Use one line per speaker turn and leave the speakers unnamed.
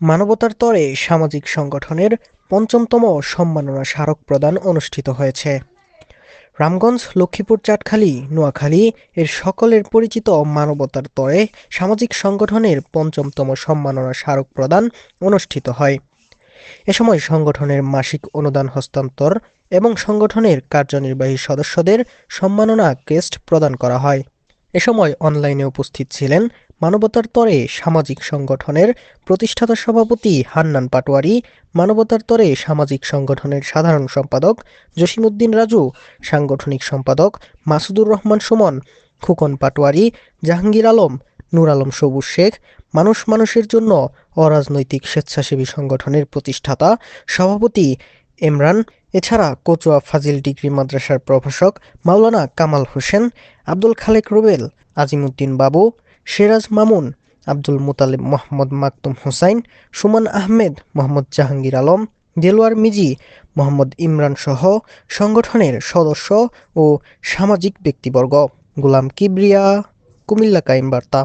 মানবতার তরে সামাজিক সংগঠনের পঞ্চমতম সম্মাননা স্মারক প্রদান অনুষ্ঠিত হয়েছে। রামগঞ্জ, লক্ষ্মীপুর, চাটখালী, নোয়াখালী এর সকলের পরিচিত মানবতার তরে সামাজিক সংগঠনের পঞ্চমতম সম্মাননা স্মারক প্রদান অনুষ্ঠিত হয়। এ সময় সংগঠনের মাসিক অনুদান হস্তান্তর এবং সংগঠনের কার্যনির্বাহী সদস্যদের সম্মাননা ক্রেস্ট প্রদান করা হয়। এ সময় অনলাইনে উপস্থিত ছিলেন মানবতার তরে সামাজিক সংগঠনের প্রতিষ্ঠাতা সভাপতি হান্নান পাটোয়ারি, মানবতার তরে সামাজিক সংগঠনের সাধারণ সম্পাদক জসিমউদ্দিন রাজু, সাংগঠনিক সম্পাদক মাসুদুর রহমান সুমন, খুকন পাটোয়ারি, জাহাঙ্গীর আলম, নূর আলম সবুজ শেখ, মানুষ মানুষের জন্য অরাজনৈতিক স্বেচ্ছাসেবী সংগঠনের প্রতিষ্ঠাতা সভাপতি ইমরান এছাড়া কচুয়া ফাজিল ডিগ্রি মাদ্রাসার প্রভাষক মাওলানা কামাল হোসেন, আব্দুল খালেক রুবেল, আজিমুদ্দিন বাবু, সিরাজ মামুন, আব্দুল মুতালিব মোহাম্মদ মাকতুম হোসাইন, সুমন আহমেদ, মোহাম্মদ জাহাঙ্গীর আলম, দেলোয়ার মিজি, মোহাম্মদ ইমরান সহ সংগঠনের সদস্য ও সামাজিক ব্যক্তিবর্গ। গোলাম কিবরিয়া, কুমিল্লা কাইম বার্তা